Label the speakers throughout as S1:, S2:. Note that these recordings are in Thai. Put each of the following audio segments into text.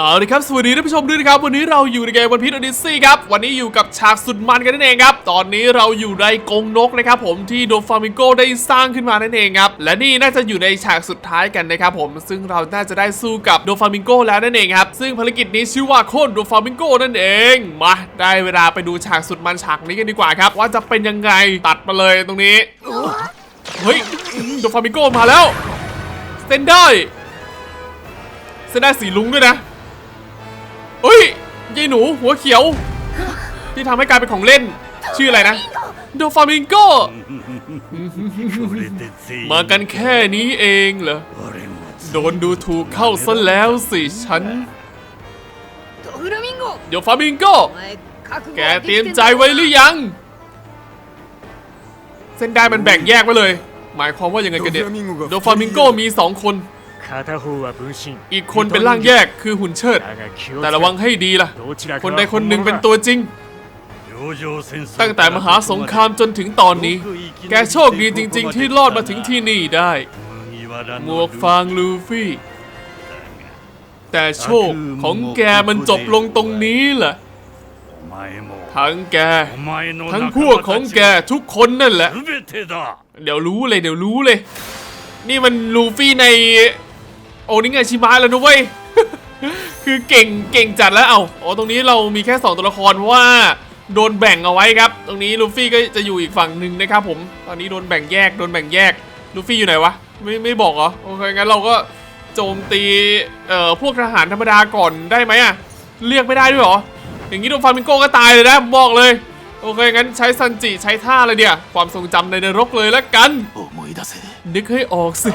S1: เอาละครับสวัสดีท่านผู้ชมด้วยนะครับ วันนี้เราอยู่ในเกมวันพี e อดิซี่ครับ วันนี้อยู่กับฉากสุดมันกันนั่นเองครับ ตอนนี้เราอยู่ในกรงนกนะครับผมที่โดฟามิงโกได้สร้างขึ้นมานั่นเองครับ และนี่น่าจะอยู่ในฉากสุดท้ายกันนะครับผมซึ่งเราน่าจะได้สู้กับโดฟามิงโกแล้วนั่นเองครับ ซึ่งภารกิจนี้ชื่อว่าโค่นโดฟามิงโกนั่นเอง มาได้เวลาไปดูฉากสุดมันฉากนี้กันดีกว่าครับ ว่าจะเป็นยังไงตัดมาเลยตรงนี้เฮ้ยโดฟามิงโกมาแล้วเซนได้เซนได้สีลุงด้วยนะ เอ้ยยายหนูหัวเขียว ที่ทำให้กลายเป็นของเล่น ชื่ออะไรนะโดฟามิงโกมากันแค่นี้เองเหรอ โดนดูถูกเข้าซะแล้วสิฉันโดฟามิงโกแกเตรียมใจไว้หรือยัง เส้นได้มันแบ่งแยกไว้เลย หมายความว่ายังไงกันเนี่ยโดฟามิงโกมีสองคน อีกคนเป็นร่างแยกคือหุ่นเชิด แต่ระวังให้ดีล่ะ คนใดคนหนึ่งเป็นตัวจริง ตั้งแต่มหาสงครามจนถึงตอนนี้ แกโชคดีจริง ๆ ที่รอดมาถึงที่นี่ได้ หมวกฟางลูฟี่ แต่โชคของแกมันจบลงตรงนี้แหละทั้งแก ทั้งพวกของแกทุกคนนั่นแหละ เดี๋ยวรู้เลย เดี๋ยวรู้เลย นี่มันลูฟี่ใน โอ้นี่ไงชิมะแล้วนุ้ยคือเก่งเก่งจัดแล้วเอา้าโอ้ตรงนี้เรามีแค่ 2 ตัวละครว่าโดนแบ่งเอาไว้ครับ ตรงนี้ลูฟี่ก็จะอยู่อีกฝั่งหนึ่งนะครับผม ตอนนี้โดนแบ่งแยกโดนแบ่งแยกลูฟี่อยู่ไหนวะไม่ไม่บอกเหรอโอเคงั้นเราก็โจมตีเอ่อพวกทหารธรรมดาก่อนได้ไหมอะเรียกไม่ได้ด้วยเหรออย่างนี้โดนฟามิงโกก็ตายเลยนะบอกเลยโอเคงั้นใช้ซันจิใช้ท่าเลยเดียความทรงจำในนรกเลยละกันนึกให้ออกสิ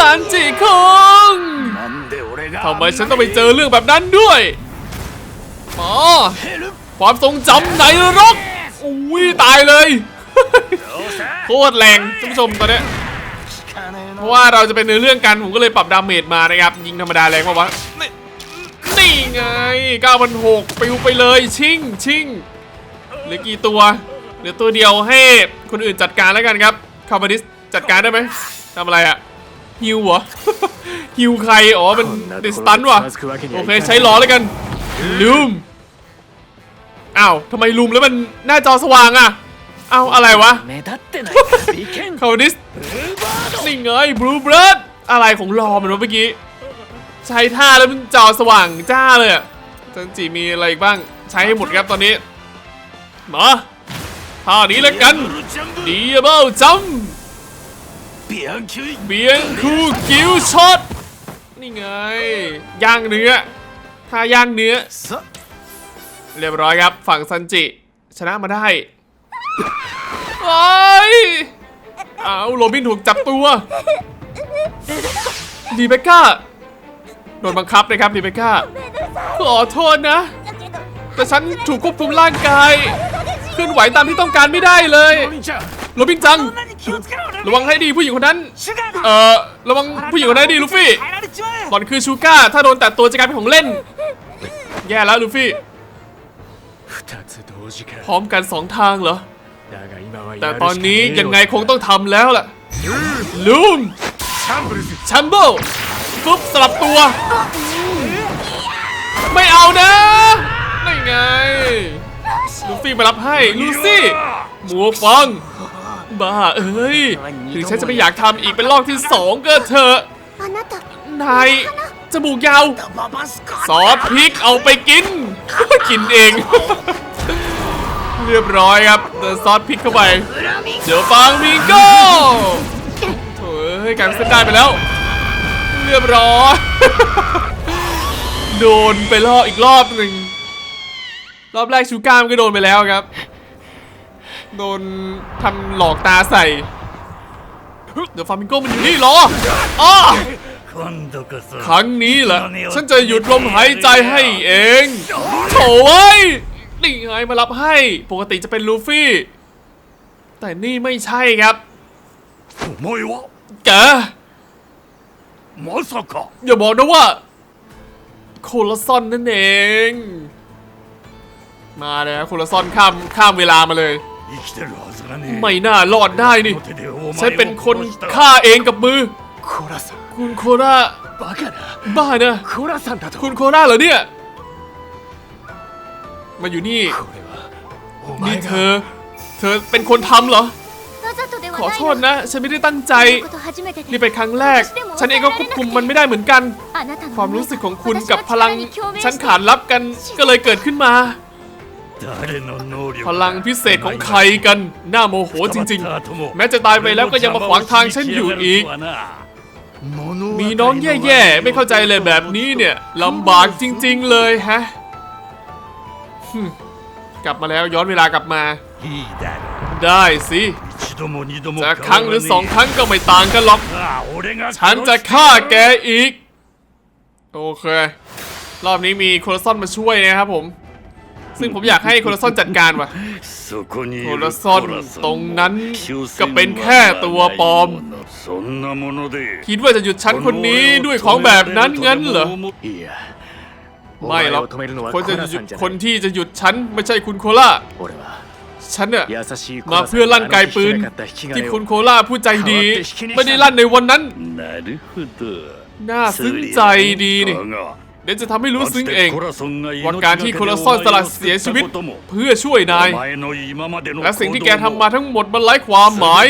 S1: ซันจิคุงทำไมฉันต้องไปเจอเรื่องแบบนั้นด้วยอ๋อความทรงจำไหนรกอุ้ยตายเลย โคตรแรงท่านผู้ชมตอนนี้เพราะว่าเราจะเป็นเนื้อเรื่องกันผมก็เลยปรับดาเมจมานะครับ ยิงธรรมดาแรงมากวะนี่ไง9,006ปิวไปเลยชิ่งชิ่งเหลือกี่ตัวเหลือตัวเดียวให้คนอื่นจัดการแล้วกันครับคาร์บอนิสจัดการได้ไหมทำอะไรอะ่ะ ฮิวเหรอ ฮิวใคร อ๋อ มันเดสตันวะโอเค ใช้ล้อแล้วกันลูมอ้าวทำไมลูมแล้วมันหน้าจอสว่างอะอ้าวอะไรวะ
S2: เขา
S1: ดิสนี่ไงบลูเบิร์ดอะไรของรอมันเมื่อกี้ ใช้ท่าแล้วมันจอสว่างจ้าเลยอะจันจีมีอะไรอีกบ้าง ใช้ให้หมดครับตอนนี้ มาท่านี้แล้วกันดีเบิลจัม
S2: ป์ เบียงคือ
S1: เบียงคูกิ้วช็อตนี่ไงย่างเนื้อถ้าย่างเนื้อ เรียบร้อยครับ ฝั่งซันจิ ชนะมาได้โอ้ยเอาโรบินถูกจับตัว ดีเบก้า โดนบังคับนะครับดีเบก้า ขอโทษนะ แต่ฉันถูกควบคุมร่างกาย เคลื่อนไหวตามที่ต้องการไม่ได้เลยโรบินจัง ระวังให้ดีผู้หญิงคนนั้น เอ่อ ระวังผู้หญิงคนนั้นให้ดีลูฟี่หล่อนคือชูก้า ถ้าโดนแตะตัวจะกลายเป็นของเล่น แย่แล้วลูฟี่ พร้อมกันสองทางเหรอ แต่ตอนนี้ยังไงคงต้องทำแล้วล่ะลูม
S3: แช
S1: มเบิลปุ๊บสลับตัว ไม่เอานะนี่ไง ลูฟี่มารับให้ลูซี่หมูฟังบ้าเอ้ยถึงฉันจะไม่อยากทำอีกเป็นรอบที่สองก็เถอะนายจมูกยาวซอสพริกเอาไปกิน กินเอง เรียบร้อยครับซอสพริกเข้าไปเดี๋ยวฟังมิงโก้โถ่เฮ้ยการเส้นได้ไปแล้ว เรียบร้อย โดนไปรอบอีกรอบหนึ่ง รอบแรกชูก้ามก็โดนไปแล้วครับ โดนทำหลอกตาใส่เดี๋ยวฟามิงโกมันอยู่นี่หรออ๋ครั้งนี้แหละฉันจะหยุดลมหายใจให้เองโถ่เว้ยนี่ไงมารับให้ ปกติจะเป็นลูฟี่ แต่นี่ไม่ใช่ครับ
S3: ไม่วะ
S1: แก
S3: มาสัก
S1: อย่าบอกนะว่า โคลซอนนั่นเอง มาแลยคุณละซ่อนข้ามข้ามเวลามาเลย ไม่น่ารอดได้นี่ฉันเป็นคนฆ่าเองกับมือ คุณโคราบ้านะคุณโคราเหรอเนี่ยมาอยู่นี่นี่เธอ เธอเป็นคนทำเหรอ ขอโทษนะ ฉันไม่ได้ตั้งใจ นี่เป็นครั้งแรก ฉันเองก็ควบคุมมันไม่ได้เหมือนกัน ความรู้สึกของคุณกับพลัง ฉันขานรับกันก็เลยเกิดขึ้นมา พลังพิเศษของใครกันหน้าโมโหจริง ๆ แม้จะตายไปแล้วก็ยังมาขวางทางฉันอยู่อีก มีน้องแย่ๆ ไม่เข้าใจเลยแบบนี้เนี่ยลำบากจริง ๆ เลยฮะกลับมาแล้วย้อนเวลากลับมา ได้สิจะครั้งหรือสองครั้งก็ไม่ต่างกันหรอกฉันจะฆ่าแกอีก โอเค รอบนี้มีโคลซอนมาช่วยนะครับผม ซึ่งผมอยากให้โคลซอนจัดการว่ะโคลซอนตรงนั้นก็เป็นแค่ตัวปลอม คิดว่าจะหยุดชั้นคนนี้ด้วยของแบบนั้นงั้นเหรอไม่หรอกคนจะหยุดคนที่จะหยุดชั้นไม่ใช่คุณโคล่าฉันเนี่ยมาเพื่อลั่นไกปืน ที่คุณโคล่าผู้ใจดี ไม่ได้ลั่นในวันนั้น น่าซึ้งใจดีนี่ เดนจะทำให้รู้ซึ้งเองว่าการที่โคลรซอนสละเสียชีวิต เพื่อช่วยนาย และสิ่งที่แกทำมาทั้งหมดมันไร้ความหมาย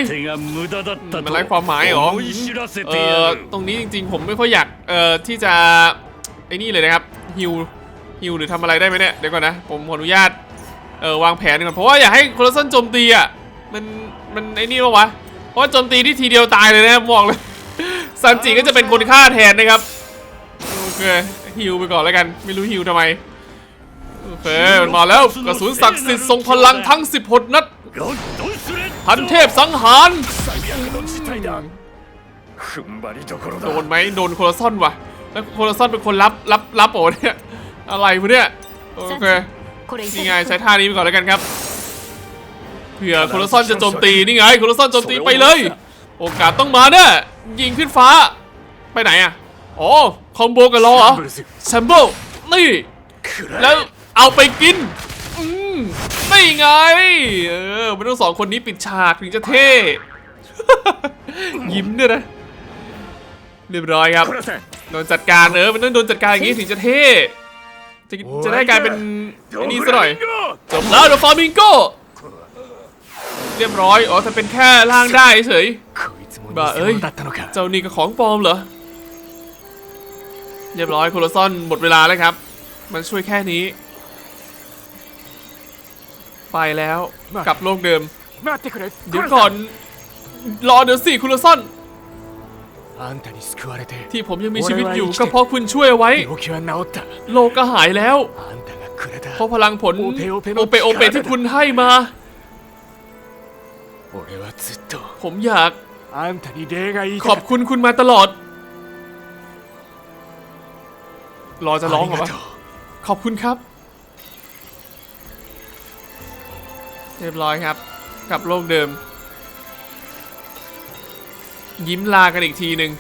S1: มันไร้ความหมายหรอเออตรงนี้จริงๆ ผมไม่ค่อยอยากเอ่อที่จะไอ้นี่เลยนะครับฮิวฮิวหรือทำอะไรได้ไหมเนี่ยเดี๋ยวก่อนนะ ผมขออนุญาตเอ่อวางแผนก่อนเพราะว่าอยากให้โคลรซอนโจมตีอะมันมันไอ้นี่ปะวะเพราะโจมตีที่ทีเดียวตายเลยนะบอกเลยซันจิก็จะเป็นคนฆ่าแทนนะครับโอเค ฮิวไปก่อนแล้วกัน ไม่รู้ฮิวทำไม โอเคมันมาแล้วกระสุนศักดิ์สิทธิ์ทรงพลังทั้ง 16 นัด พันเทพสังหาร โดนไหมโดนโคลาซอนวะแล้วโคลาซอนเป็นคนรับรับรับโอ้เนี่ย อะไรพวกเนี่ย โอเค นี่ไงใช้ท่านี้ไปก่อนแล้วกันครับ เผื่อโคลาซอนจะโจมตี นี่ไงโคลาซอนโจมตีไปเลย โอกาสต้องมาเนี่ยิงขึ้นฟ้า ไปไหนอะ อ๋อคอมโบกับรอเหรอแซมโบินี่ แล้วเอาไปกินอืมนี่ไง เออมันต้องสองคนนี้ปิดฉากถึงจะเท่ ยิ้มด้วยนะ เรียบร้อยครับ โดนจัดการเออ มันต้องโดนจัดการอย่างนี้ถึงจะเท่ จะจะได้กลายเป็นไอ้นี่ซะหน่อย จบแล้วเดอะฟาร์มิงโกเรียบร้อย อ๋อ ถ้าเป็นแค่ล่างได้เฉย
S2: บ่าเอ้ย
S1: เจ้านี่ก็ของปลอมเหรอ เรียบร้อยโคโลซอนหมดเวลาแล้วครับ มันช่วยแค่นี้ ไปแล้วกลับโลกเดิม เดี๋ยวก่อน รอเดี๋ยวสิคุโรซอน ที่ผมยังมีชีวิตอยู่ก็เพราะคุณช่วยไว้ โลกก็หายแล้ว เพราะพลังผล
S2: โอเปโอเป
S1: ที่คุณให้มา ผมอยาก ขอบคุณคุณมาตลอด รอจะร้องเหรอขอบคุณครับ เรียบร้อยครับ กลับโลกเดิม ยิ้มลากันอีกทีหนึ่ง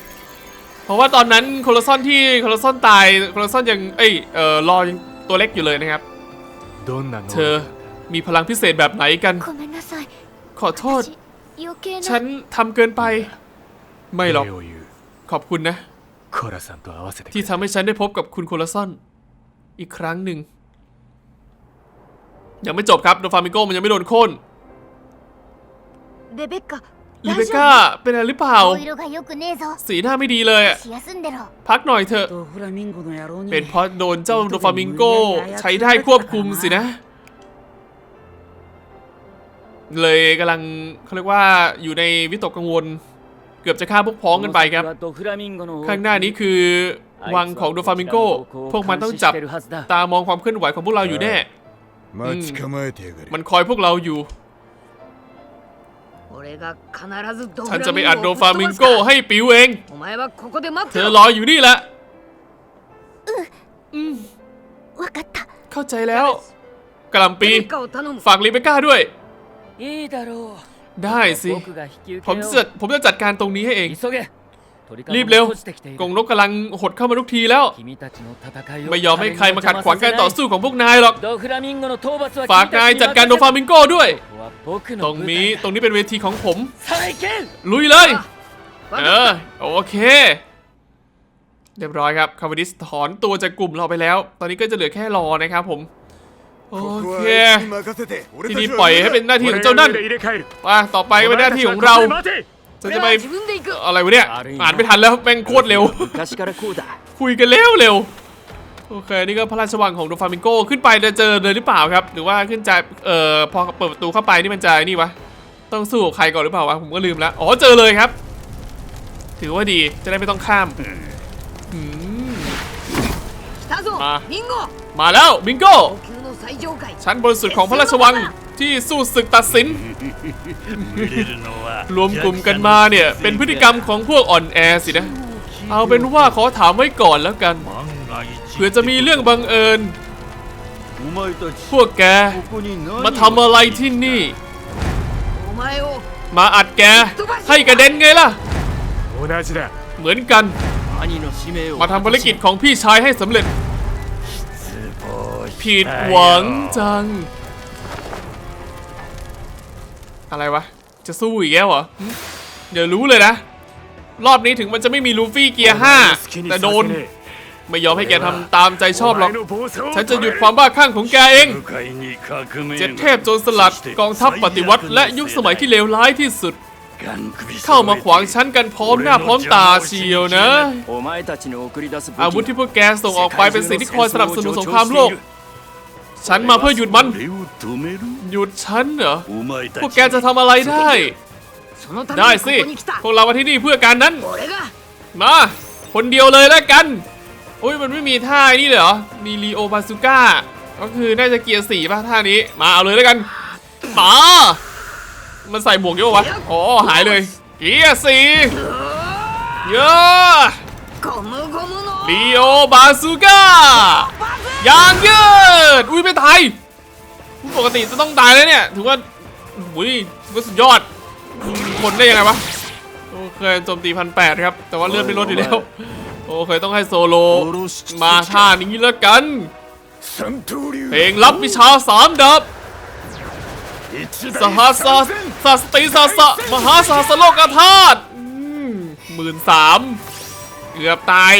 S1: เพราะว่าตอนนั้นโคลซอนที่โคลซอนตายโคลซอนยังเอ้ยเออรอยังตัวเล็กอยู่เลยนะครับเธอมีพลังพิเศษแบบไหนกัน ขอโทษ ฉั
S4: น
S1: ทำเกินไป ไม่หรอก ขอบคุณนะ
S2: コラさんと合わせてく
S1: ที่
S2: れ
S1: ทำให้ฉันได้พบกับคุณโคลาซอน อีกครั้งหนึ่ง ยังไม่จบครับโดฟามิโกมันยังไม่โดนโค่น
S4: レベッカ
S1: ลิเบก้าเป็นอะไรหรือเปล่า
S4: 顔色が良くねえぞ
S1: สีหน้าไม่ดีเลยอะ
S4: 休んでろ
S1: พักหน่อยเถอะ
S4: ドフラミンゴの野郎に
S1: เป็นเพราะโดนเจ้าโดฟามิงโกใช้ได้ควบคุมสินะ เลยกำลังเขาเรียกว่าอยู่ในวิตกกังวล เกือบจะฆ่าพวกพ้องกันไปครับ ข้างหน้านี้คือวังของโดฟามิงโก พวกมันต้องจับตามองความเคลื่อนไหวของพวกเราอยู่แน่ มันคอยพวกเราอยู่ ฉันจะไปอัดโดฟามิงโกให้ปิวเอง เธอรออยู่นี่แหละเข้าใจแล้วกลัมปี ฝากลิเบก้าด้วย ได้สิ ผมจะผมจะจัดการตรงนี้ให้เอง รีบเร็ว กงลบกำลังหดเข้ามาทุกทีแล้ว ไม่ยอมให้ใครมาขัดขวางการต่อสู้ของพวกนายหรอก ฝากนายจัดการโดฟามิงโก้ด้วย ตรงนี้ตรงนี้เป็นเวทีของผม ลุยเลย เออ โอเค เรียบร้อยครับ คาร์วดิสถอนตัวจากกลุ่มเราไปแล้ว ตอนนี้ก็จะเหลือแค่รอนะครับผม โอเคทีนี้ปล่อยให้เป็นหน้าที่ของเจ้านั่นมาต่อไปเป็นหน้าที่ของเราจะจะไปอะไรวะเนี่ยอ่านไม่ทันแล้วแม่งโคตรเร็ว คุยกันเร็วเร็วโอเค นี่ก็พระราชวังของโดฟามิงโกขึ้นไปจะเจอเลยหรือเปล่าครับ หรือว่าขึ้นใจเอ่อพอเปิดประตูเข้าไปนี่มันใจนี่วะต้องสู้กับใครก่อนหรือเปล่าวะผมก็ลืมแล้วอ๋อเจอเลยครับ ถือว่าดีจะได้ไม่ต้องข้ามมามาแล้วบิงโก ชั้นบนสุดของพระราชวังที่สู้ศึกตัดสิน รวมกลุ่มกันมาเนี่ย เป็นพฤติกรรมของพวกอ่อนแอสินะ เอาเป็นว่าขอถามไว้ก่อนแล้วกัน เผื่อจะมีเรื่องบังเอิญ พวกแก มาทำอะไรที่นี่ มาอัดแก ให้กระเด็นไงล่ะ เหมือนกัน มาทำภารกิจของพี่ชายให้สำเร็จ ผิดหวังจัง อะไรวะ จะสู้อีกแล้วเหรอ เดี๋ยวรู้เลยนะ รอบนี้ถึงมันจะไม่มีลูฟี่เกียร์ห้าแต่โดน ไม่ยอมให้แกทำตามใจชอบหรอก ฉันจะหยุดความบ้าคลั่งของแกเอง เจ็ดเทพโจรสลัดกองทัพปฏิวัติ และยุคสมัยที่เลวร้ายที่สุดเข้ามาขวางฉันกันพร้อมหน้าพร้อมตาเชียวนะ อาวุธที่พวกแกส่งออกไปเป็นสิ่งที่คอยสนับสนุนสงครามโลก ฉันมาเพื่อหยุดมัน หยุดฉันเหรอ พวกแกจะทำอะไรได้ ได้สิ พวกเรามาที่นี่เพื่อการนั้น มา คนเดียวเลยแล้วกัน โอ้ยมันไม่มีท่านี่เลยหรอ มีลีโอบาซูก้า ก็คือน่าจะเกียร์สี่ป่ะท่านี้ มาเอาเลยแล้วกันมามันใส่หมวกเยอะวะอ๋อหายเลย เกียร์สี่เยอะลีโอบาซูก้า ยางยืด อุ้ยไม่ตายปกติจะต้องตายแล้วเนี่ย ถือว่าอุ้ยถือว่าสุดยอด คนได้ยังไงวะ โอเคโจมตีพันแปดครับ แต่ว่าเลือดไม่ลดอยู่แล้ว โอเคต้องให้โซโล มาท่านี้แล้วกัน เพลงรับวิชาสามดับสหัสสสติสสมหาสหัสโลกธาตุหมื่นสามเกือบตาย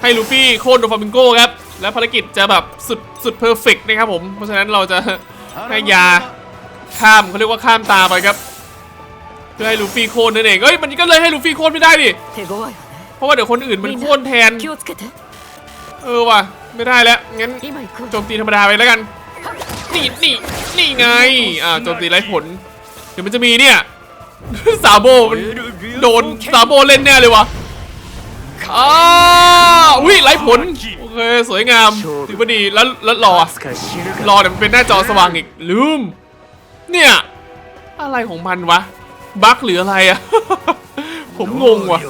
S1: ให้ลูฟี่โค่นโดฟามิงโก้ครับ และภารกิจจะแบบสุดสุดเพอร์เฟกนะครับผม เพราะฉะนั้นเราจะให้ยาข้ามเขาเรียกว่าข้ามตาไปครับ เพื่อให้ลูฟี่โค่นนั่นเองเอ้ยมันก็เลยให้ลูฟี่โค่นไม่ได้ดิเพราะว่าเดี๋ยวคนอื่นมันโค่นแทน เออว่ะไม่ได้แล้วงั้นโจมตีธรรมดาไปแล้วกันนี่นี่นี่ไงอ่าโจมตีไร้ผล เดี๋ยวมันจะมีเนี่ยซาโบโดนซาโบเล่นแน่เลยวะอ้าวิไร้ผล คสวยงามถือว่าดีแล้วแล้วรอรอเนี่ยมันเป็นหน้าจอสว่างอีกลืม เนี่ย อะไรของมันวะบั๊กหรืออะไรอะผมงงว่ะ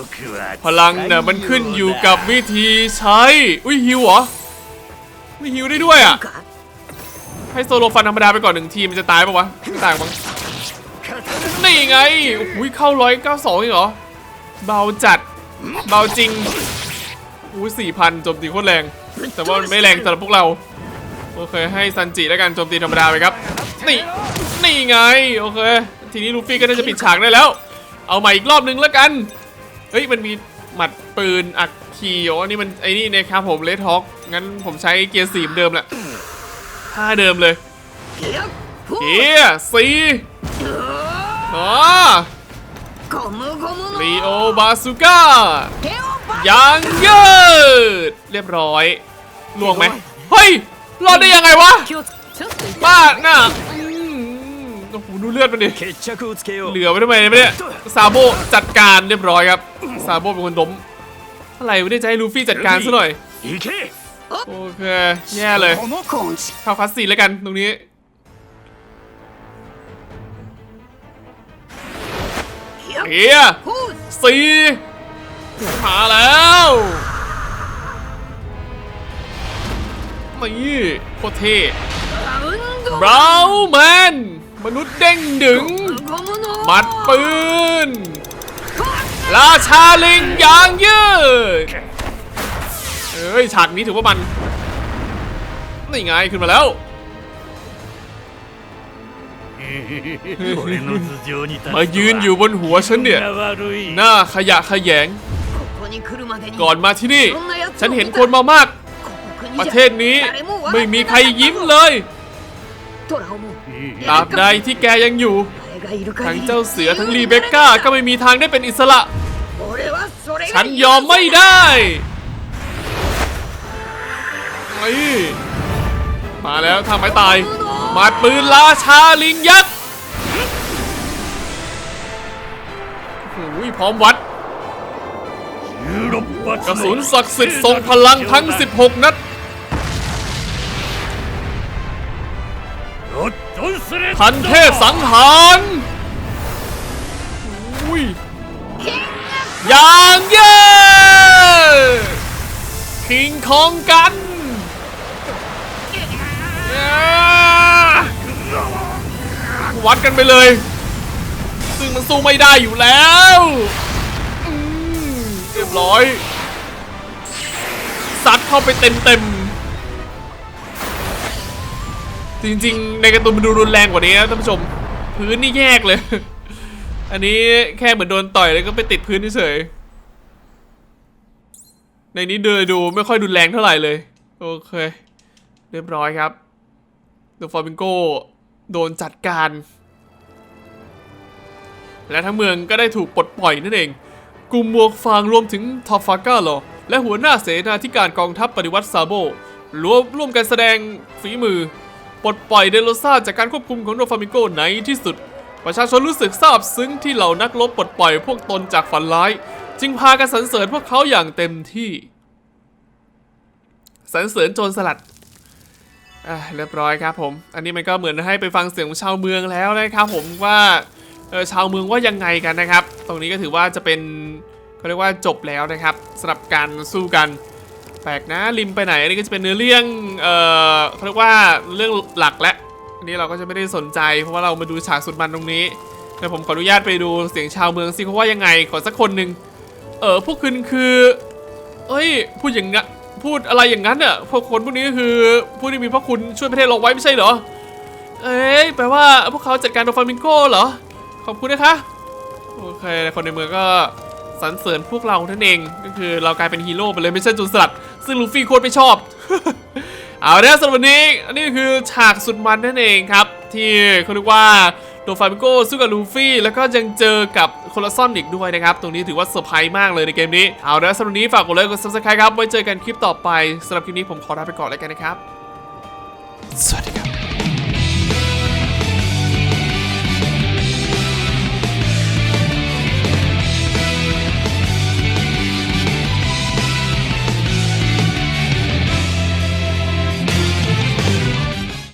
S1: พลังเนี่ยมันขึ้นอยู่กับวิธีใช้ อุ้ยฮิวเหรอมีฮิวได้ด้วยอะ ให้โซโลฟันธรรมดาไปก่อนหนึ่งทีมันจะตายปะวะไม่ตายมั้งนี่ไงอุ้ยเข้าร้อยเก้าสองเหรอ เบาจัด เบาจริงอุ้ยสี่พันจมตีโคตรแรง แต่ว่าไม่แรงสำหรับพวกเรา โอเค ให้ซันจิแล้วกันโจมตีธรรมดาไปครับ นี่ นี่ไง โอเค ทีนี้ลูฟี่ก็น่าจะปิดฉากได้แล้ว เอาใหม่อีกรอบนึงแล้วกัน เฮ้ย มันมีหมัดปืนอักคีโอนี่มันไอ้นี่นะครับผมเลทฮอก งั้นผมใช้เกียร์สีเดิมแหละท่าเดิมเลย เกียร์สีอ๋อลีโอบาสุก้า ยังยืด เรียบร้อยลวงไหมเฮ้ยรอดได้ยังไงวะบ้าน่ะโอ้โหดูเลือดมันดิเหลือไว้ทำไมเนี่ยซาโบจัดการเรียบร้อยครับซาโบเป็นคนดมอะไรไม่ได้จะให้ลูฟี่จัดการซะหน่อยโอเคแย่เลยเข้าคลาสสี่แล้วกันตรงนี้เฮียสี่ มาแล้วมายี่โคตรเท่บราวแมนมนุษย์เด้งดึง มัดปืน ราชาลิงยางยืดเอ้ย ฉากนี้ถือว่ามัน นี่ไง ขึ้นมาแล้วมายืนอยู่บนหัวฉันเนี่ย หน้าขยะขยง ก่อนมาที่นี่ ฉันเห็นคนมามาก ประเทศนี้ไม่มีใครยิ้มเลยตราบใดที่แกยังอยู่ ทั้งเจ้าเสือทั้งรีเบก้าก็ไม่มีทางได้เป็นอิสระ ฉันยอมไม่ได้มาแล้วทำไม้ตาย มาปืนลาชาลิงยักษ์โอ้ยพร้อมวัด กระสุนศักดิ์สิทธิ์ทรงพลังทั้ง 16 นัดทันเทพสังหารอุ้ยอย่างเย่คิงคองกันวัดกันไปเลย ซึ่งมันสู้ไม่ได้อยู่แล้ว บร้อยซัดเข้าไปเต็มเต็มๆจริงๆ ในการ์ตูนมันดูรุนแรงกว่านี้นะท่านผู้ชม พื้นนี่แยกเลย อันนี้แค่เหมือนโดนต่อยแล้วก็ไปติดพื้นเฉยในนี้เดินดูไม่ค่อยรุนแรงเท่าไหร่เลย โอเค เรียบร้อยครับเดอะฟอร์มิงโกโดนจัดการ และทั้งเมืองก็ได้ถูกปลดปล่อยนั่นเอง กลุ่มหมวกฟางรวมถึงทอฟาก้าโลและหัวหน้าเสนาธิการกองทัพปฏิวัติซาโบรวมร่วมกันแสดงฝีมือ ปลดปล่อยเดโลซาจากการควบคุมของโดฟามิโกในที่สุด ประชาชนรู้สึกซาบซึ้งที่เหล่านักรบปลดปล่อยพวกตนจากฝันร้าย จึงพากันสรรเสริญพวกเขาอย่างเต็มที่สรรเสริญโจรสลัดอะเรียบร้อยครับผม อันนี้มันก็เหมือนให้ไปฟังเสียงของชาวเมืองแล้วนะครับผมว่า เออชาวเมืองว่ายังไงกันนะครับ ตรงนี้ก็ถือว่าจะเป็นเขาเรียกว่าจบแล้วนะครับสำหรับการสู้กันแปลกนะริมไปไหนอันนี้ก็จะเป็นเนื้อเรื่องเอ่อเขาเรียกว่าเรื่องหลักและอันนี้เราก็จะไม่ได้สนใจ เพราะว่าเรามาดูฉากสุดมันตรงนี้เดี๋ยวผมขออนุญาตไปดูเสียงชาวเมืองสิเขาว่ายังไงขอสักคนหนึ่งเออพวกคุณคือเอ้ยพูดอย่างงั้นพูดอะไรอย่างนั้นอะพวกคนพวกนี้ก็คือผู้ที่มีพระคุณช่วยประเทศเราไว้ไม่ใช่เหรอเอ้ยแปลว่าพวกเขาจัดการโดฟามิงโกเหรอ ขอบคุณนะคะโอเคคนในเมืองก็สรรเสริญพวกเรานั่นเองก็คือเรากลายเป็นฮีโร่ไปเลยไม่ใช่จุนสลัดซึ่งลูฟี่โคตรไม่ชอบ เอาละสำหรับวันนี้อันนี้คือฉากสุดมันนั่นเองครับ ที่เขาเรียกว่าโดฟามิโก้สู้กับลูฟี่แล้วก็ยังเจอกับโคลาซอนอีกด้วยนะครับ ตรงนี้ถือว่าเซอร์ไพรส์มากเลยในเกมนี้ เอาละสำหรับวันนี้ฝากกดไลค์กด subscribe ครับไว้เจอกันคลิปต่อไปสำหรับคลิปนี้ผมขอลาไปก่อนแล้วกันนะครับ สวัสดีครับ